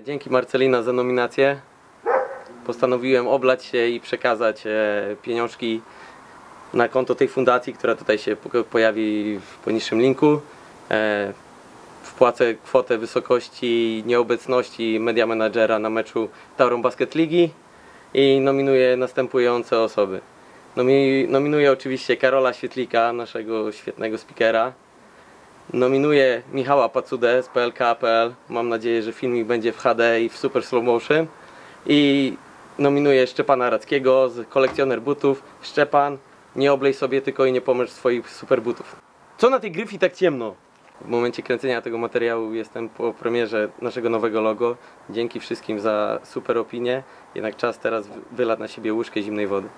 Dzięki Marcelina za nominację. Postanowiłem oblać się i przekazać e, pieniążki na konto tej fundacji, która tutaj się po- pojawi w poniższym linku. E, Wpłacę kwotę wysokości nieobecności media managera na meczu Tauron Basket Ligi i nominuję następujące osoby. Nomi- Nominuję oczywiście Karola Świetlika, naszego świetnego speakera. Nominuję Michała Pacudę z PLK.pl. Mam nadzieję, że filmik będzie w HD i w super slow motion. I nominuję Szczepana Rackiego z kolekcjoner butów. Szczepan, nie oblej sobie tylko i nie pomyśl swoich super butów. Co na tej gryfie tak ciemno? W momencie kręcenia tego materiału jestem po premierze naszego nowego logo. Dzięki wszystkim za super opinię. Jednak czas teraz wylać na siebie łyżkę zimnej wody.